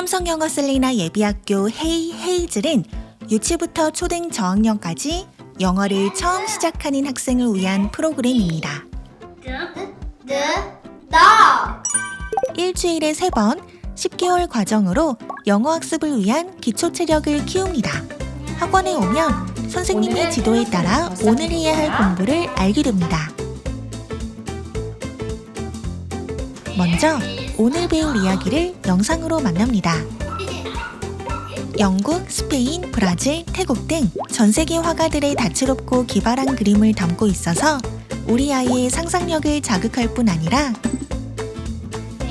삼성영어 셀리나 예비학교 헤이 헤이즐은 유치부터 초등 저학년까지 영어를 처음 시작하는 학생을 위한 프로그램입니다. dog. 일주일에 3번 10개월 과정으로 영어 학습을 위한 기초 체력을 키웁니다. 학원에 오면 선생님의 지도에 따라 오늘 해야 할 공부를 알게 됩니다. 먼저 오늘 배울 이야기를 영상으로 만납니다. 영국, 스페인, 브라질, 태국 등 전 세계 화가들의 다채롭고 기발한 그림을 담고 있어서 우리 아이의 상상력을 자극할 뿐 아니라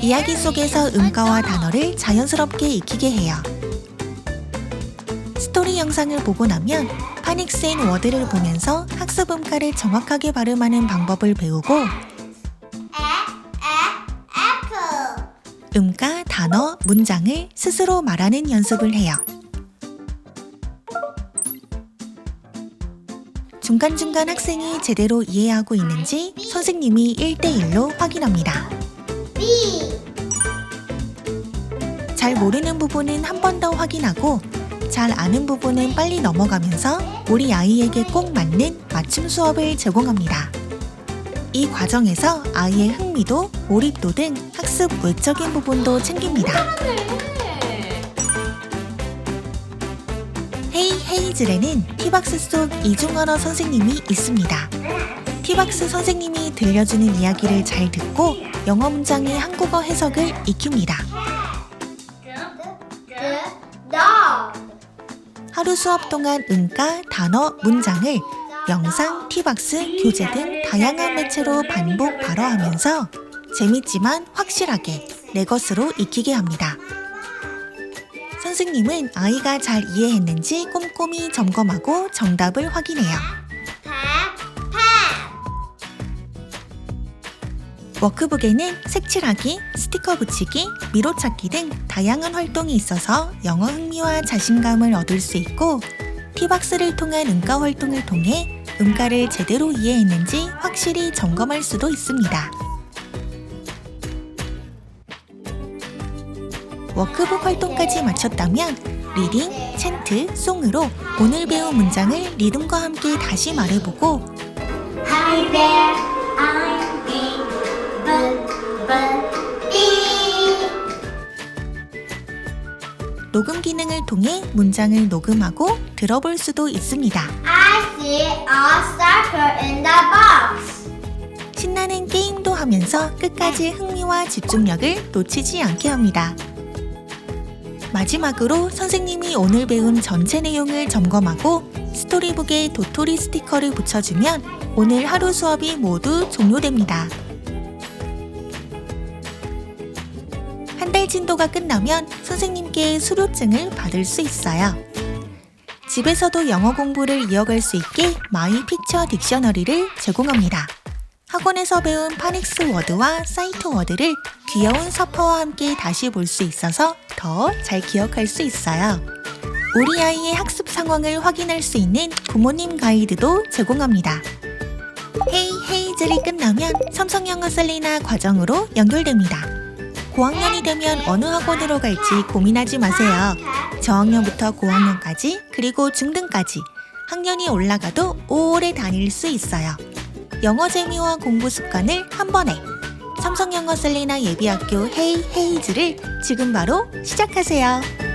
이야기 속에서 음가와 단어를 자연스럽게 익히게 해요. 스토리 영상을 보고 나면 파닉스 앤 워드를 보면서 학습 음가를 정확하게 발음하는 방법을 배우고 음가, 단어, 문장을 스스로 말하는 연습을 해요. 중간중간 학생이 제대로 이해하고 있는지 선생님이 1대1로 확인합니다. 잘 모르는 부분은 한 번 더 확인하고 잘 아는 부분은 빨리 넘어가면서 우리 아이에게 꼭 맞는 맞춤 수업을 제공합니다. 이 과정에서 아이의 흥미도, 몰입도 등 학습 외적인 부분도 챙깁니다. 헤이 헤이즐에는 티박스 속 이중언어 선생님이 있습니다. 티박스 선생님이 들려주는 이야기를 잘 듣고 영어 문장의 한국어 해석을 익힙니다. 하루 수업 동안 음가, 단어, 문장을 영상, 티박스, 교재 등 다양한 매체로 반복 발어하면서 재밌지만 확실하게 내 것으로 익히게 합니다. 선생님은 아이가 잘 이해했는지 꼼꼼히 점검하고 정답을 확인해요. 워크북에는 색칠하기, 스티커 붙이기, 미로 찾기 등 다양한 활동이 있어서 영어 흥미와 자신감을 얻을 수 있고 티박스를 통한 음가 활동을 통해 음가를 제대로 이해했는지 확실히 점검할 수도 있습니다. 워크북 활동까지 마쳤다면 리딩, 챈트, 송으로 오늘 배운 문장을 리듬과 함께 다시 말해보고 Hi there, I'm B, B, B, B. 녹음 기능을 통해 문장을 녹음하고 들어볼 수도 있습니다. A sucker in the box. 신나는 게임도 하면서 끝까지 흥미와 집중력을 놓치지 않게 합니다. 마지막으로 선생님이 오늘 배운 전체 내용을 점검하고 스토리북에 도토리 스티커를 붙여주면 오늘 하루 수업이 모두 종료됩니다. 한 달 진도가 끝나면 선생님께 수료증을 받을 수 있어요. 집에서도 영어 공부를 이어갈 수 있게 마이 픽처 딕셔너리를 제공합니다. 학원에서 배운 파닉스 워드와 사이트 워드를 귀여운 서퍼와 함께 다시 볼 수 있어서 더 잘 기억할 수 있어요. 우리 아이의 학습 상황을 확인할 수 있는 부모님 가이드도 제공합니다. 헤이 헤이즐이 끝나면 삼성 영어 셀리나 과정으로 연결됩니다. 고학년이 되면 어느 학원으로 갈지 고민하지 마세요. 저학년부터 고학년까지 그리고 중등까지 학년이 올라가도 오래 다닐 수 있어요. 영어 재미와 공부 습관을 한 번에 삼성영어 셀리나 예비학교 헤이 헤이즈를 지금 바로 시작하세요.